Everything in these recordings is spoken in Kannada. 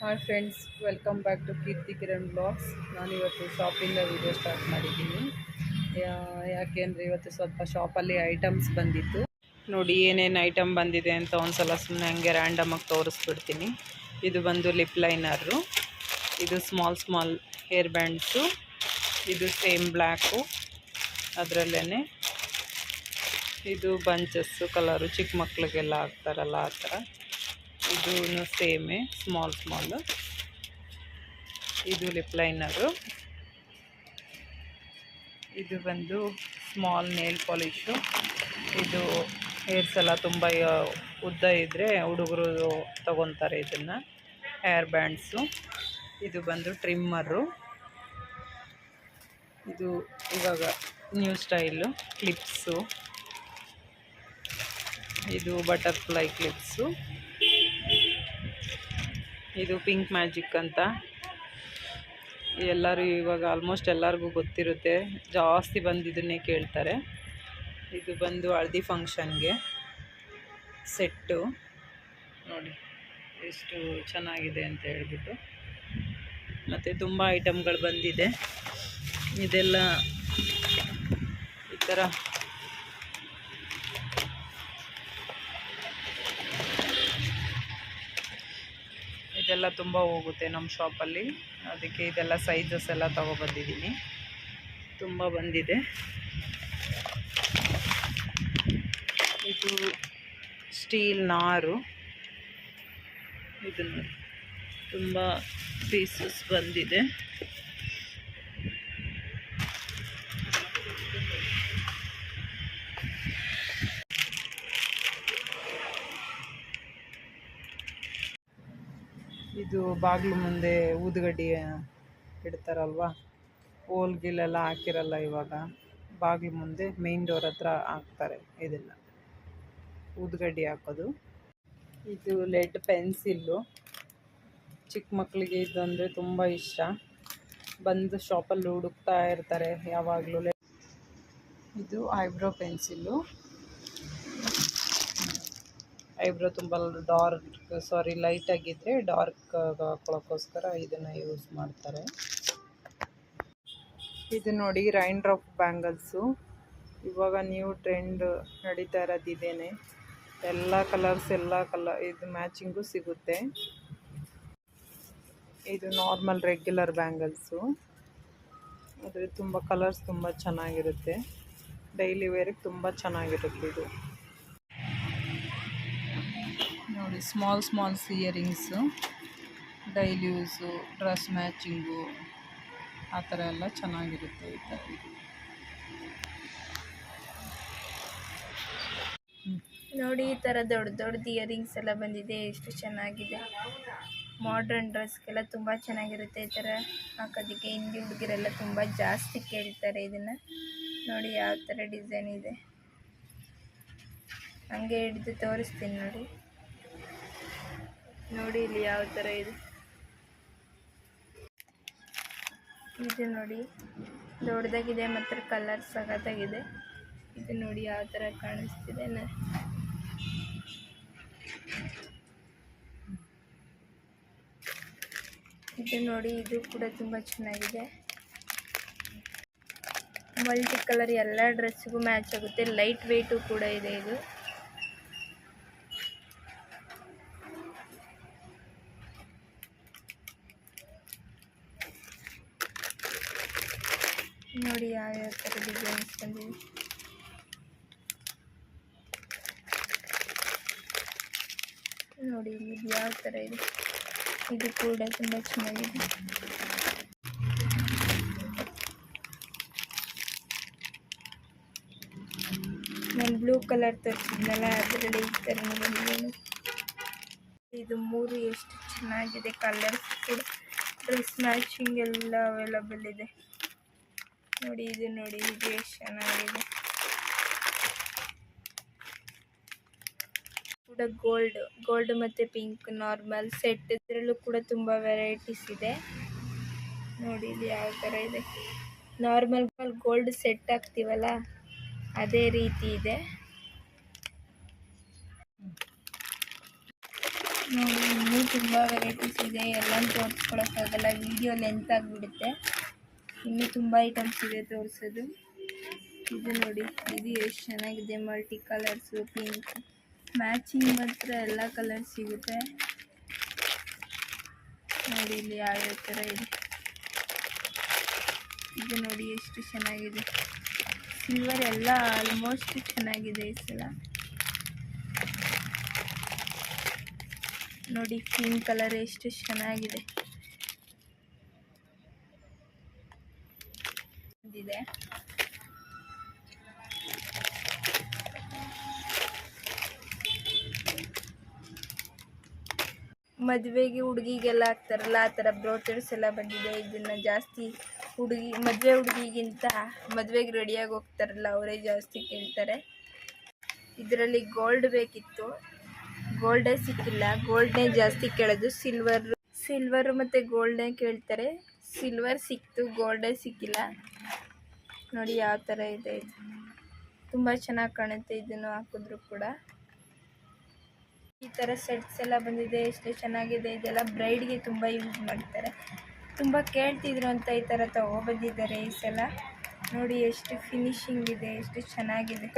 Hi friends welcome back to Keerthi Kiran blogs ನಾನಿವತ್ತು ಶಾಪಿಂದ ವೀಡಿಯೋ ಸ್ಟಾರ್ಟ್ ಮಾಡಿದ್ದೀನಿ. ಯಾಕೆ ಅಂದರೆ ಇವತ್ತು ಸ್ವಲ್ಪ ಶಾಪಲ್ಲಿ ಐಟಮ್ಸ್ ಬಂದಿತ್ತು. ನೋಡಿ ಏನೇನು ಐಟಮ್ ಬಂದಿದೆ ಅಂತ ಒಂದ್ಸಲ ಸುಮ್ಮನೆ ಹಂಗೆ ರ್ಯಾಂಡಮಾಗಿ ತೋರಿಸ್ಬಿಡ್ತೀನಿ. ಇದು ಬಂದು ಲಿಪ್ ಲೈನರು ಇದು ಸ್ಮಾಲ್ ಸ್ಮಾಲ್ ಹೇರ್ ಬ್ಯಾಂಡ್ಸು ಇದು ಸೇಮ್ ಬ್ಲ್ಯಾಕು ಅದರಲ್ಲೇ ಇದು ಬಂಚಸ್ಸು ಕಲರು ಚಿಕ್ಕ ಮಕ್ಳಿಗೆಲ್ಲ ಹಾಕ್ತಾರಲ್ಲ ಆ ಥರ. ಇದೂ ಸೇಮೇ ಸ್ಮಾಲ್ ಸ್ಮಾಲ್ ಇದು ಲಿಪ್ ಲೈನರು ಇದು ಬಂದು ಸ್ಮಾಲ್ ನೇಲ್ ಪಾಲಿಶು ಇದು ಹೇರ್ಸ್ ಎಲ್ಲ ತುಂಬ ಉದ್ದ ಇದ್ದರೆ ಹುಡುಗರು ತಗೊತಾರೆ ಇದನ್ನು. ಹೇರ್ ಬ್ಯಾಂಡ್ಸು ಇದು ಬಂದು ಟ್ರಿಮ್ಮರು ಇದು ಇವಾಗ ನ್ಯೂ ಸ್ಟೈಲು ಕ್ಲಿಪ್ಸು ಇದು ಬಟರ್ಫ್ಲೈ ಕ್ಲಿಪ್ಸು ಇದು ಪಿಂಕ್ ಮ್ಯಾಜಿಕ್ ಅಂತ. ಎಲ್ಲರೂ ಇವಾಗ ಆಲ್ಮೋಸ್ಟ್ ಎಲ್ಲರಿಗೂ ಗೊತ್ತಿರುತ್ತೆ. ಜಾಸ್ತಿ ಬಂದು ಇದನ್ನೇ ಕೇಳ್ತಾರೆ. ಇದು ಬಂದು ಹಳದಿ ಫಂಕ್ಷನ್ಗೆ ಸೆಟ್ಟು. ನೋಡಿ, ಎಷ್ಟು ಚೆನ್ನಾಗಿದೆ ಅಂತ ಹೇಳ್ಬಿಟ್ಟು. ಮತ್ತು ತುಂಬ ಐಟಮ್ಗಳು ಬಂದಿದೆ. ಇದೆಲ್ಲ ಈ ಥರ ಇದೆಲ್ಲ ತುಂಬ ಹೋಗುತ್ತೆ ನಮ್ಮ ಶಾಪಲ್ಲಿ. ಅದಕ್ಕೆ ಇದೆಲ್ಲ ಸೈಜಸ್ ಎಲ್ಲ ತೊಗೊಬಂದಿದ್ದೀನಿ. ತುಂಬ ಬಂದಿದೆ. ಇದು ಸ್ಟೀಲ್ ನಾರು. ಇದನ್ನು ತುಂಬ ಪೀಸಸ್ ಬಂದಿದೆ. ಇದು ಬಾಗಿಲು ಮುಂದೆ ಊದುಗಡ್ಡಿ ಇಡ್ತಾರಲ್ವ? ಹೋಲ್ಗಿಲೆಲ್ಲ ಹಾಕಿರಲ್ಲ ಇವಾಗ. ಬಾಗಿಲು ಮುಂದೆ ಮೇನ್ ಡೋರ್ ಹತ್ರ ಹಾಕ್ತಾರೆ ಇದನ್ನ. ಊದುಗಡ್ಡಿ ಹಾಕೋದು. ಇದು ಲೆಡ್ ಪೆನ್ಸಿಲ್ಲು ಚಿಕ್ಕ ಮಕ್ಕಳಿಗೆ ಇದು ಅಂದರೆ ತುಂಬ ಇಷ್ಟ. ಬಂದು ಶಾಪಲ್ಲಿ ಹುಡುಕ್ತಾ ಇರ್ತಾರೆ ಯಾವಾಗಲೂ. ಇದು ಐಬ್ರೋ ಪೆನ್ಸಿಲ್ಲು ಐಬ್ರೋ ತುಂಬ ಡಾರ್ಕ್, ಸಾರಿ ಲೈಟ್ ಆಗಿದ್ರೆ ಡಾರ್ಕ್ ಹಾಕೊಳ್ಳೋಕ್ಕೋಸ್ಕರ ಇದನ್ನು ಯೂಸ್ ಮಾಡ್ತಾರೆ. ಇದು ನೋಡಿ ರೈನ್ ಡ್ರಾಪ್ ಬ್ಯಾಂಗಲ್ಸು. ಇವಾಗ ನ್ಯೂ ಟ್ರೆಂಡ್ ನಡೀತಾ ಇರೋದಿದ್ದೇನೆ ಎಲ್ಲ ಕಲರ್ಸ್ ಎಲ್ಲ ಕಲರ್ ಇದು ಮ್ಯಾಚಿಂಗು ಸಿಗುತ್ತೆ. ಇದು ನಾರ್ಮಲ್ ರೆಗ್ಯುಲರ್ ಬ್ಯಾಂಗಲ್ಸು. ಆದರೆ ತುಂಬ ಕಲರ್ಸ್ ತುಂಬ ಚೆನ್ನಾಗಿರುತ್ತೆ. ಡೈಲಿ ವೇರಿಗೆ ತುಂಬ ಚೆನ್ನಾಗಿರುತ್ತೆ ಇದು. ನೋಡಿ small small earrings daily use dress matching ಆ ಥರ ಎಲ್ಲ ಚೆನ್ನಾಗಿರುತ್ತೆ ಈ ಥರ. ನೋಡಿ, ಈ ಥರ ದೊಡ್ಡ ದೊಡ್ಡದು ಇಯರಿಂಗ್ಸ್ ಎಲ್ಲ ಬಂದಿದೆ, ಎಷ್ಟು ಚೆನ್ನಾಗಿದೆ. ಮಾಡ್ರನ್ ಡ್ರೆಸ್ಗೆಲ್ಲ ತುಂಬ ಚೆನ್ನಾಗಿರುತ್ತೆ ಈ ಥರ. ಹಾಕೋದಕ್ಕೆ ಹಿಂದಿ ಹುಡುಗರೆಲ್ಲ ತುಂಬ ಜಾಸ್ತಿ ಕೇಳ್ತಾರೆ ಇದನ್ನು. ನೋಡಿ, ಯಾವ ಥರ ಡಿಸೈನ್ ಇದೆ. ಹಂಗೆ ಹಿಡಿದು ತೋರಿಸ್ತೀನಿ ನೋಡಿ. ನೋಡಿ ಇಲ್ಲಿ ಯಾವ ಥರ ಇದೆ. ಇದು ನೋಡಿ ದೊಡ್ಡದಾಗಿದೆ ಮತ್ತು ಕಲರ್ ಸಖತ್ತಾಗಿದೆ. ಇದು ನೋಡಿ ಯಾವ ಥರ ಕಾಣಿಸ್ತಿದೆ ಇದು ನೋಡಿ, ಇದು ಕೂಡ ತುಂಬ ಚೆನ್ನಾಗಿದೆ. ಮಲ್ಟಿ ಕಲರ್ ಎಲ್ಲ ಡ್ರೆಸ್ಗೂ ಮ್ಯಾಚ್ ಆಗುತ್ತೆ. ಲೈಟ್ ವೆಯ್ಟು ಕೂಡ ಇದೆ ಇದು. ನೋಡಿ ಯಾವ್ಯಾವ ಥರ ಡಿಸೈನ್ಸ್ ಬಂದಿದೆ ನೋಡಿ ಇದು ಯಾವ ಥರ ಇದೆ. ಇದು ಕೂಡ ತುಂಬ ಚೆನ್ನಾಗಿದೆ. ನಾನು ಬ್ಲೂ ಕಲರ್ ತರಿಸಿದ್ನಲ್ಲ, ಅದರಲ್ಲಿ ಈ ಥರ ಇದು ಮೂರು ಎಷ್ಟು ಚೆನ್ನಾಗಿದೆ ಕಲರ್ಸ್ ಕೂಡ. ಡ್ರೆಸ್ ಮ್ಯಾಚಿಂಗ್ ಎಲ್ಲ ಅವೈಲಬಲ್ ಇದೆ. ನೋಡಿ, ಇದು ನೋಡಿ, ಇದು ಎಷ್ಟು ಚೆನ್ನಾಗಿದೆ. ಕೂಡ ಗೋಲ್ಡ್ ಗೋಲ್ಡ್ ಮತ್ತು ಪಿಂಕ್ ನಾರ್ಮಲ್ ಸೆಟ್ ಇದರಲ್ಲೂ ಕೂಡ ತುಂಬ ವೆರೈಟೀಸ್ ಇದೆ. ನೋಡಿ, ಇದು ಯಾವ ಥರ ಇದೆ. ನಾರ್ಮಲ್ ಗೋಲ್ಡ್ ಸೆಟ್ ಹಾಕ್ತೀವಲ್ಲ, ಅದೇ ರೀತಿ ಇದೆ. ನೋಡಿ, ಇನ್ನೂ ತುಂಬ ವೆರೈಟೀಸ್ ಇದೆ. ಎಲ್ಲ ತೋರಿಸ್ಕೊಳಕ್ಕಾಗಲ್ಲ ವಿಡಿಯೋ ಲೆಂತ್ ಆಗಿಬಿಡುತ್ತೆ. ಇನ್ನೂ ತುಂಬ ಐಟಮ್ಸ್ ಇದೆ ತೋರಿಸೋದು. ಇದು ನೋಡಿ, ಇದು ಎಷ್ಟು ಚೆನ್ನಾಗಿದೆ ಮಲ್ಟಿ ಕಲರ್ಸು ಪಿಂಕ್ ಮ್ಯಾಚಿಂಗ್ ಮಾತ್ರ ಎಲ್ಲ ಕಲರ್ ಸಿಗುತ್ತೆ. ನೋಡಿ ಇಲ್ಲಿ ಯಾವ್ಯಾವ ಥರ ಇದೆ. ಇದು ನೋಡಿ ಎಷ್ಟು ಚೆನ್ನಾಗಿದೆ. ಸಿಲ್ವರ್ ಎಲ್ಲ ಆಲ್ಮೋಸ್ಟ್ ಚೆನ್ನಾಗಿದೆ ಈ ಸಲ. ನೋಡಿ ಪಿಂಕ್ ಕಲರ್ ಎಷ್ಟು ಚೆನ್ನಾಗಿದೆ. ಮದುವೆಗೆ ಹುಡುಗಿಗೆಲ್ಲ ಹಾಕ್ತಾರಲ್ಲ, ಆ ಥರ ಬ್ರೋಚರ್ಸ್ ಎಲ್ಲ ಬಂದಿದೆ. ಇದನ್ನು ಜಾಸ್ತಿ ಹುಡುಗಿ, ಮದುವೆ ಹುಡುಗಿಗಿಂತ ಮದುವೆಗೆ ರೆಡಿಯಾಗಿ ಹೋಗ್ತಾರಲ್ಲ, ಅವರೇ ಜಾಸ್ತಿ ಕೇಳ್ತಾರೆ. ಇದರಲ್ಲಿ ಗೋಲ್ಡ್ ಬೇಕಿತ್ತು. ಗೋಲ್ಡೇ ಸಿಕ್ಕಿಲ್ಲ. ಗೋಲ್ಡ್ನೇ ಜಾಸ್ತಿ ಕೇಳೋದು. ಸಿಲ್ವರ್ ಸಿಲ್ವರು ಮತ್ತು ಗೋಲ್ಡೇ ಕೇಳ್ತಾರೆ. ಸಿಲ್ವರ್ ಸಿಕ್ತು ಗೋಲ್ಡೇ ಸಿಕ್ಕಿಲ್ಲ. ನೋಡಿ ಯಾವ ಥರ ಇದೆ ಇದು. ತುಂಬ ಚೆನ್ನಾಗಿ ಕಾಣುತ್ತೆ ಇದನ್ನು ಹಾಕಿದ್ರು ಕೂಡ. ಈ ಥರ ಸೆಟ್ಸ್ ಎಲ್ಲ ಬಂದಿದೆ ಎಷ್ಟು ಚೆನ್ನಾಗಿದೆ ಇದೆಲ್ಲ ಬ್ರೈಡ್ಗೆ ತುಂಬ ಯೂಸ್ ಮಾಡ್ತಾರೆ. ತುಂಬ ಕೇಳ್ತಿದ್ರು ಅಂತ ಈ ಥರ ತಗೊಬಂದಿದ್ದಾರೆ ಈ ಸಲ. ನೋಡಿ ಎಷ್ಟು ಫಿನಿಶಿಂಗ್ ಇದೆ ಎಷ್ಟು ಚೆನ್ನಾಗಿದೆ.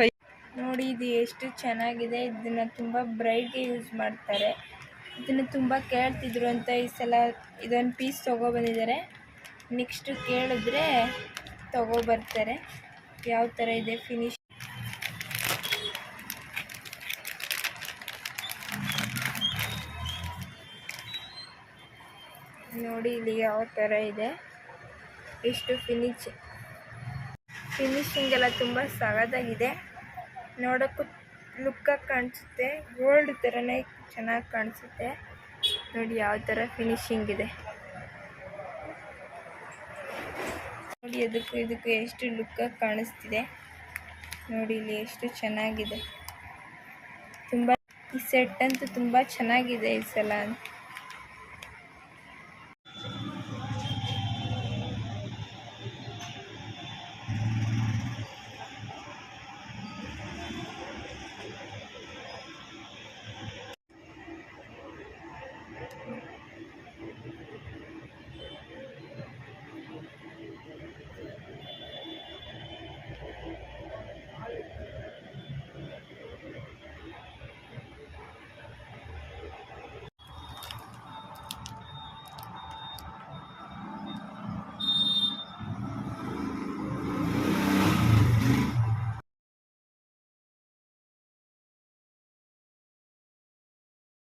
ನೋಡಿ ಇದು ಎಷ್ಟು ಚೆನ್ನಾಗಿದೆ ಇದನ್ನು ತುಂಬ ಬ್ರೈಡ್ಗೆ ಯೂಸ್ ಮಾಡ್ತಾರೆ. ಇದನ್ನು ತುಂಬ ಕೇಳ್ತಿದ್ರು ಅಂತ ಈ ಸಲ ಇದೊಂದು ಪೀಸ್ ತೊಗೊಬಂದಿದ್ದಾರೆ ನೆಕ್ಸ್ಟು ಕೇಳಿದ್ರೆ ತೊಗೊಬರ್ತಾರೆ ಯಾವ ಥರ ಇದೆ ಫಿನಿಶ್ ನೋಡಿ ಇಲ್ಲಿ ಯಾವ ಥರ ಇದೆ. ಇಷ್ಟು ಫಿನಿಶ್ ಫಿನಿಶಿಂಗ್ ಎಲ್ಲ ತುಂಬ ಸಗದಾಗಿದೆ ನೋಡೋಕ್ಕೂ ಲುಕ್ಕಾಗಿ ಕಾಣಿಸುತ್ತೆ. ಗೋಲ್ಡ್ ಥರನೇ ಚೆನ್ನಾಗಿ ಕಾಣಿಸುತ್ತೆ. ನೋಡಿ ಯಾವ ಥರ ಫಿನಿಶಿಂಗ್ ಇದೆ. ನೋಡಿ ಅದಕ್ಕೂ ಇದಕ್ಕೂ ಎಷ್ಟು ಲುಕ್ಕಾಗಿ ಕಾಣಿಸ್ತಿದೆ. ನೋಡಿ ಇಲ್ಲಿ ಎಷ್ಟು ಚೆನ್ನಾಗಿದೆ. ತುಂಬ ಈ ಸೆಟ್ ಅಂತೂ ತುಂಬ ಚೆನ್ನಾಗಿದೆ ಈ ಸಲ.